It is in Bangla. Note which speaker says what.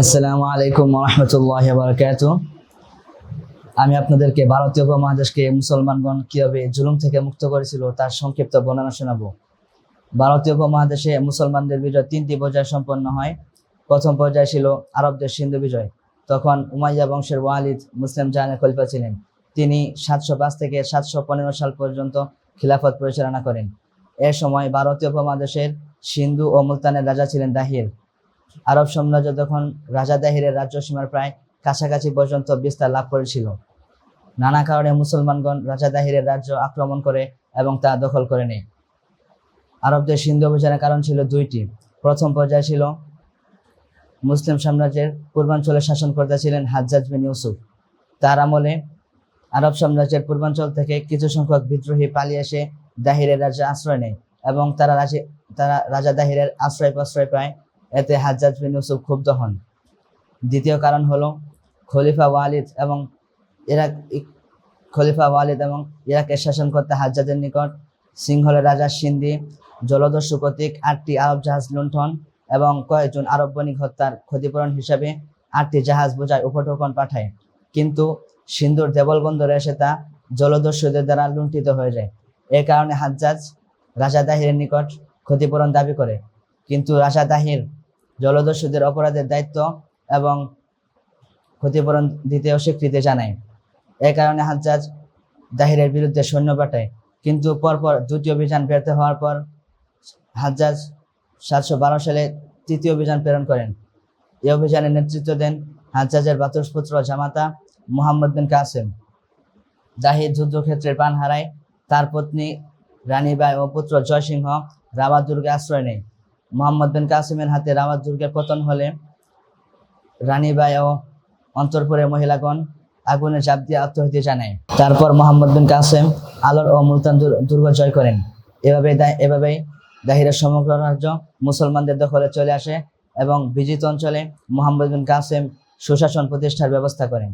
Speaker 1: আসসালামু আলাইকুম রহমতুল্লাহ বারকাত আমি আপনাদেরকে ভারতীয় উপমহাদেশকে মুসলমানগণ কীভাবে জুলুম থেকে মুক্ত করেছিল তার সংক্ষিপ্ত বর্ণনা শোনাবো। ভারতীয় উপমহাদেশে মুসলমানদের বিজয় তিনটি পর্যায়ে সম্পন্ন হয়। প্রথম পর্যায়ে ছিল আরবদের সিন্ধু বিজয়। তখন উমাইয়া বংশের ওয়ালিদ মুসলিম জাহানের খলিফা ছিলেন। তিনি সাতশো পাঁচ থেকে সাতশো পনেরো সাল পর্যন্ত খিলাফত পরিচালনা করেন। এ সময় ভারতীয় উপমহাদেশের সিন্ধু ও মুলতানের রাজা ছিলেন দাহির। আরব সাম্রাজ্য তখন রাজা দাহিরের রাজ্য সীমার প্রায় কাছাকাছি পর্যন্ত বিস্তার লাভ করেছিল। নানা কারণে মুসলমানগণ রাজা দাহিরের রাজ্য আক্রমণ করে এবং তা দখল করে নেয়। আরবদের সিন্ধু অভিযানের কারণ ছিল দুইটি। প্রথম পর্যায়ে ছিল মুসলিম সাম্রাজ্যের পূর্বাঞ্চলে শাসনকর্তা ছিলেন হাজ্জাজ বিন ইউসুফ। তার আমলে আরব সাম্রাজ্যের পূর্বাঞ্চল থেকে কিছু সংখ্যক বিদ্রোহী পালিয়ে এসে দাহিরের রাজ্যে আশ্রয় নেয় এবং তারা রাজে তারা রাজা দাহিরের আশ্রয় প্রশ্রয় পায় এতে হাজ্জাজ বিন ইউসুফ ক্ষুব্ধ হন। দ্বিতীয় কারণ হলো, খলিফা ওয়ালিদ এবং ইরাক খলিফা ওয়ালিদ এবং ইরাকের করতে হাজ্জাজের নিকট সিংহলের রাজা সিন্ধি, জলদস্যু কর্তৃক আটটি আরব জাহাজ লুণ্ঠন এবং কয়েকজন আরব বণিক হত্যার ক্ষতিপূরণ হিসাবে আটটি জাহাজ বোঝায় উপঢৌকন পাঠায়। কিন্তু সিন্ধুর দেবল বন্দরে এসে তা জলদস্যুদের দ্বারা লুণ্ঠিত হয়ে যায়। এ কারণে হাজ্জাজ রাজা দাহিরের নিকট ক্ষতিপূরণ দাবি করে। কিন্তু রাজা দাহির জলদস্যুদের অপরাধের দায়িত্ব এবং ক্ষতিপূরণ দিতে অস্বীকৃতি জানায়। এ কারণে হাজ্জাজ দাহিরের বিরুদ্ধে সৈন্য পাঠায়। কিন্তু পরপর দুটি অভিযান ব্যর্থ হওয়ার পর হাজ্জাজ সাতশো বারো সালে তৃতীয় অভিযান প্রেরণ করেন। এই অভিযানের নেতৃত্ব দেন হাজ্জাজের বাতুসপুত্র জামাতা মুহাম্মদ বিন কাসেম। দাহির যুদ্ধক্ষেত্রে প্রাণ হারায়, তার পত্নী রানীবাই ও পুত্র জয়সিংহ রাবাত দুর্গে আশ্রয় নেয়। মোহাম্মদ বিন কাসিমের হাতে রাওয়াত দুর্গের পতন হলে রানীবাই ও অন্তরপুরের মহিলাগণ আগুনে চাপ দিয়ে আত্মহত্যা জানায়। তারপর মোহাম্মদ বিন কাসেম আলোর ও মুলতান দুর্গ জয় করেন। এভাবে এভাবেই দাহিরের সমগ্র রাজ্য মুসলমানদের দখলে চলে আসে এবং বিজিত অঞ্চলে মোহাম্মদ বিন কাসেম সুশাসন প্রতিষ্ঠার ব্যবস্থা করেন।